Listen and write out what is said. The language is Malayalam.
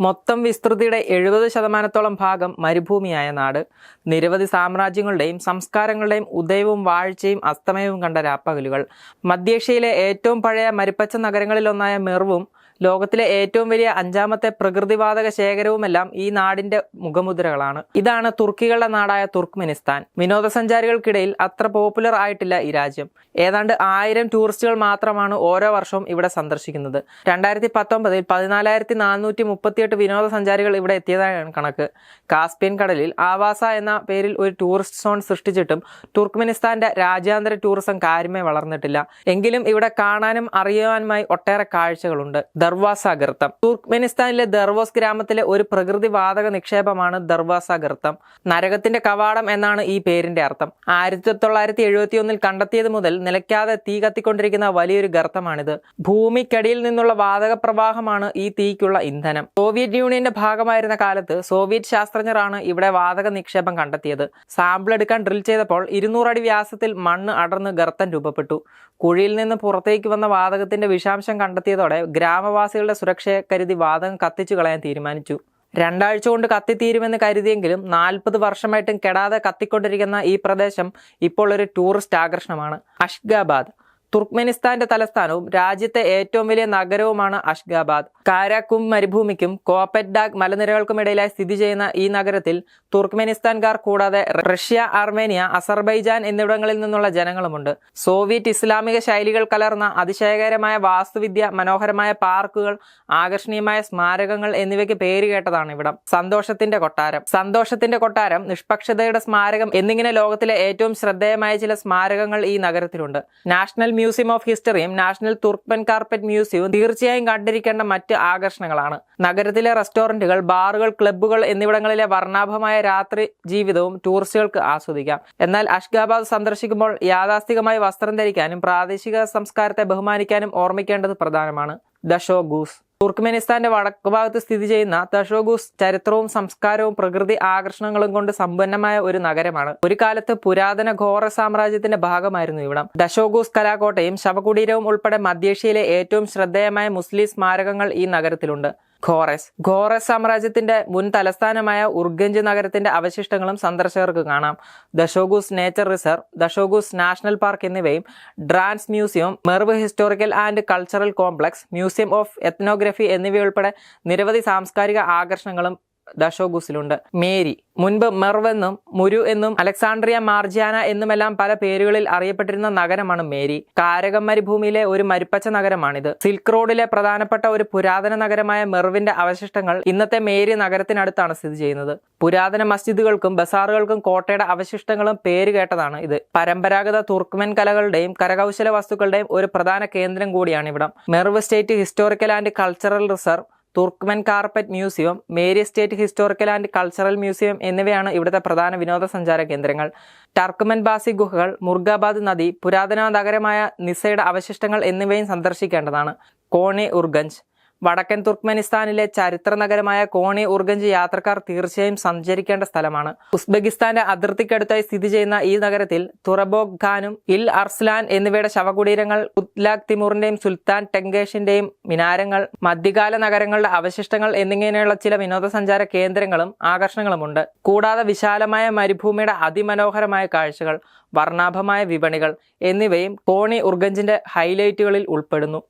മൊത്തം വിസ്തൃതിയുടെ എഴുപത് ശതമാനത്തോളം ഭാഗം മരുഭൂമിയായ നാട്. നിരവധി സാമ്രാജ്യങ്ങളുടെയും സംസ്കാരങ്ങളുടെയും ഉദയവും വാഴ്ചയും അസ്തമയവും കണ്ട രാപ്പകലുകൾ. മധ്യേഷ്യയിലെ ഏറ്റവും പഴയ മരുപ്പച്ച നഗരങ്ങളിലൊന്നായ മെർവും ലോകത്തിലെ ഏറ്റവും വലിയ അഞ്ചാമത്തെ പ്രകൃതിവാതക ശേഖരവുമെല്ലാം ഈ നാടിന്റെ മുഖമുദ്രകളാണ്. ഇതാണ് തുർക്കികളുടെ നാടായ തുർക്ക്മെനിസ്ഥാൻ. വിനോദസഞ്ചാരികൾക്കിടയിൽ അത്ര പോപ്പുലർ ആയിട്ടില്ല ഈ രാജ്യം. ഏതാണ്ട് ആയിരം ടൂറിസ്റ്റുകൾ മാത്രമാണ് ഓരോ വർഷവും ഇവിടെ സന്ദർശിക്കുന്നത്. രണ്ടായിരത്തി പത്തൊമ്പതിൽ പതിനാലായിരത്തി നാനൂറ്റി മുപ്പത്തിയെട്ട് വിനോദസഞ്ചാരികൾ ഇവിടെ എത്തിയതാണ് കണക്ക്. കാസ്പിയൻ കടലിൽ ആവാസ എന്ന പേരിൽ ഒരു ടൂറിസ്റ്റ് സോൺ സൃഷ്ടിച്ചിട്ടും തുർക്ക്മെനിസ്ഥാന്റെ രാജ്യാന്തര ടൂറിസം കാര്യമേ വളർന്നിട്ടില്ല. എങ്കിലും ഇവിടെ കാണാനും അറിയാനുമായി ഒട്ടേറെ കാഴ്ചകളുണ്ട്. ദർവാസ ഗർത്തം തുർക്ക്മെനിസ്ഥാനിലെ ദർവോസ് ഗ്രാമത്തിലെ ഒരു പ്രകൃതി വാതക നിക്ഷേപമാണ് ദർവാസ ഗർത്തം നരകത്തിന്റെ കവാടം എന്നാണ് ഈ പേരിന്റെ അർത്ഥം. ആയിരത്തി തൊള്ളായിരത്തി എഴുപത്തി ഒന്നിൽ കണ്ടെത്തിയത് മുതൽ നിലയ്ക്കാതെ തീ കത്തിക്കൊണ്ടിരിക്കുന്ന വലിയൊരു ഗർത്തമാണിത്. ഭൂമിക്കടിയിൽ നിന്നുള്ള വാതക പ്രവാഹമാണ് ഈ തീക്കുള്ള ഇന്ധനം. സോവിയറ്റ് യൂണിയന്റെ ഭാഗമായിരുന്ന കാലത്ത് സോവിയറ്റ് ശാസ്ത്രജ്ഞരാണ് ഇവിടെ വാതക നിക്ഷേപം കണ്ടെത്തിയത്. സാമ്പിൾ എടുക്കാൻ ഡ്രിൽ ചെയ്തപ്പോൾ ഇരുന്നൂറടി വ്യാസത്തിൽ മണ്ണ് അടർന്ന് ഗർത്തം രൂപപ്പെട്ടു. കുഴിയിൽ നിന്ന് പുറത്തേക്ക് വന്ന വാതകത്തിന്റെ വിഷാംശം കണ്ടെത്തിയതോടെ ഗ്രാമവാസികളുടെ സുരക്ഷയെ കരുതി വാതകം കത്തിച്ചു കളയാൻ തീരുമാനിച്ചു. രണ്ടാഴ്ച കൊണ്ട് കത്തിത്തീരുമെന്ന് കരുതിയെങ്കിലും നാൽപ്പത് വർഷമായിട്ടും കെടാതെ കത്തിക്കൊണ്ടിരിക്കുന്ന ഈ പ്രദേശം ഇപ്പോൾ ഒരു ടൂറിസ്റ്റ് ആകർഷണമാണ്. അഷ്ഗാബാദ്. തുർക്ക്മെനിസ്ഥാന്റെ തലസ്ഥാനവും രാജ്യത്തെ ഏറ്റവും വലിയ നഗരവുമാണ് അഷ്ഗാബാദ്. കാരാക്കും മരുഭൂമിക്കും കോപ്പറ്റ്ഡാഗ് മലനിരകൾക്കുമിടയിലായി സ്ഥിതി ചെയ്യുന്ന ഈ നഗരത്തിൽ തുർക്ക്മെനിസ്ഥാൻകാർ കൂടാതെ റഷ്യ അർമേനിയ അസർബൈജാൻ എന്നിവിടങ്ങളിൽ നിന്നുള്ള ജനങ്ങളുമുണ്ട്. സോവിയറ്റ് ഇസ്ലാമിക ശൈലികൾ കലർന്ന അതിശയകരമായ വാസ്തുവിദ്യ മനോഹരമായ പാർക്കുകൾ ആകർഷണീയമായ സ്മാരകങ്ങൾ എന്നിവയ്ക്ക് പേര് കേട്ടതാണ് ഇവിടം. സന്തോഷത്തിന്റെ കൊട്ടാരം. സന്തോഷത്തിന്റെ കൊട്ടാരം നിഷ്പക്ഷതയുടെ സ്മാരകം എന്നിങ്ങനെ ലോകത്തിലെ ഏറ്റവും ശ്രദ്ധേയമായ ചില സ്മാരകങ്ങൾ ഈ നഗരത്തിലുണ്ട്. നാഷണൽ മ്യൂസിയം ഓഫ് ഹിസ്റ്ററിയും നാഷണൽ തുർക്ക്മെൻ കാർപ്പറ്റ് മ്യൂസിയവും തീർച്ചയായും കണ്ടിരിക്കേണ്ട മറ്റ് ആകർഷണങ്ങളാണ്. നഗരത്തിലെ റെസ്റ്റോറന്റുകൾ ബാറുകൾ ക്ലബ്ബുകൾ എന്നിവിടങ്ങളിലെ വർണാഭമായ രാത്രി ജീവിതവും ടൂറിസ്റ്റുകൾക്ക് ആസ്വദിക്കാം. എന്നാൽ അഷ്ഗാബാദ് സന്ദർശിക്കുമ്പോൾ യാഥാസ്ഥികമായി വസ്ത്രം ധരിക്കാനും പ്രാദേശിക സംസ്കാരത്തെ ബഹുമാനിക്കാനും ഓർമ്മിക്കേണ്ടത് പ്രധാനമാണ്. ദഷോഗൂസ് തുർക്ക്മെനിസ്ഥാന്റെ വടക്ക് ഭാഗത്ത് സ്ഥിതി ചെയ്യുന്ന തഷോഗുസ് ചരിത്രവും സംസ്കാരവും പ്രകൃതി ആകർഷണങ്ങളും കൊണ്ട് സമ്പന്നമായ ഒരു നഗരമാണ്. ഒരു കാലത്ത് പുരാതന ഘോര സാമ്രാജ്യത്തിന്റെ ഭാഗമായിരുന്നു ഇവിടം. ദശോഗൂസ് കലാകോട്ടയും ശവകുടീരവും ഉൾപ്പെടെ മധ്യേഷ്യയിലെ ഏറ്റവും ശ്രദ്ധേയമായ മുസ്ലിം സ്മാരകങ്ങൾ ഈ നഗരത്തിലുണ്ട്. ഖോറസ്. ഖോറസ് സാമ്രാജ്യത്തിന്റെ മുൻ തലസ്ഥാനമായ ഉർഗഞ്ച് നഗരത്തിന്റെ അവശിഷ്ടങ്ങളും സന്ദർശകർക്ക് കാണാം. Dashoguz nature reserve Dashoguz national park എന്നിവയും ഡ്രാൻസ് museum Merv historical and cultural complex museum of ethnography എന്നിവയുൾപ്പെടെ നിരവധി സാംസ്കാരിക ആകർഷണങ്ങളും ദഷോഗൂസിലുണ്ട് മേരി മുൻപ് മെർവെന്നും മുരു എന്നും അലക്സാണ്ട്രിയ മാർജിയാന എന്നുമെല്ലാം പല പേരുകളിൽ അറിയപ്പെട്ടിരുന്ന നഗരമാണ് മേരി. കാരകം മരുഭൂമിയിലെ ഒരു മരുപ്പച്ച നഗരമാണിത്. സിൽക്ക് റോഡിലെ പ്രധാനപ്പെട്ട ഒരു പുരാതന നഗരമായ മെർവിന്റെ അവശിഷ്ടങ്ങൾ ഇന്നത്തെ മേരി നഗരത്തിനടുത്താണ് സ്ഥിതി ചെയ്യുന്നത്. പുരാതന മസ്ജിദുകൾക്കും ബസാറുകൾക്കും കോട്ടയുടെ അവശിഷ്ടങ്ങളും പേര് കേട്ടതാണ് ഇത്. പരമ്പരാഗത തുർക്ക്മെൻ കലകളുടെയും കരകൗശല വസ്തുക്കളുടെയും ഒരു പ്രധാന കേന്ദ്രം കൂടിയാണ് ഇവിടം. Merv state historical and cultural reserve Turkmen carpet museum Mary state historical and cultural museum എന്നിവയാണ് ഇവിടുത്തെ പ്രധാന വിനോദസഞ്ചാര കേന്ദ്രങ്ങൾ. ടർക്ക്മൻ ബാസി ഗുഹകൾ മുർഗാബാദ് നദി പുരാതന നഗരമായ നിസയുടെ അവശിഷ്ടങ്ങൾ എന്നിവയും സന്ദർശിക്കേണ്ടതാണ്. കോണി ഉർഗഞ്ച്. വടക്കൻ തുർക്ക്മെനിസ്ഥാനിലെ ചരിത്ര നഗരമായ കോണി ഉർഗഞ്ച് യാത്രക്കാർ തീർച്ചയായും സഞ്ചരിക്കേണ്ട സ്ഥലമാണ്. ഉസ്ബെക്കിസ്ഥാന്റെ അതിർത്തിക്കടുത്തായി സ്ഥിതി ചെയ്യുന്ന ഈ നഗരത്തിൽ തുറബോഗ് ഖാനും ഇൽ അർസ്ലാൻ എന്നിവയുടെ ശവകുടീരങ്ങൾ ഉത്ലാഖ് തിമൂറിന്റെയും സുൽത്താൻ ടെങ്കേഷിന്റെയും മിനാരങ്ങൾ മധ്യകാല നഗരങ്ങളുടെ അവശിഷ്ടങ്ങൾ എന്നിങ്ങനെയുള്ള ചില വിനോദസഞ്ചാര കേന്ദ്രങ്ങളും ആകർഷണങ്ങളുമുണ്ട്. കൂടാതെ വിശാലമായ മരുഭൂമിയുടെ അതിമനോഹരമായ കാഴ്ചകൾ വർണാഭമായ വിപണികൾ എന്നിവയും കോണി ഉർഗഞ്ചിന്റെ ഹൈലൈറ്റുകളിൽ ഉൾപ്പെടുന്നു.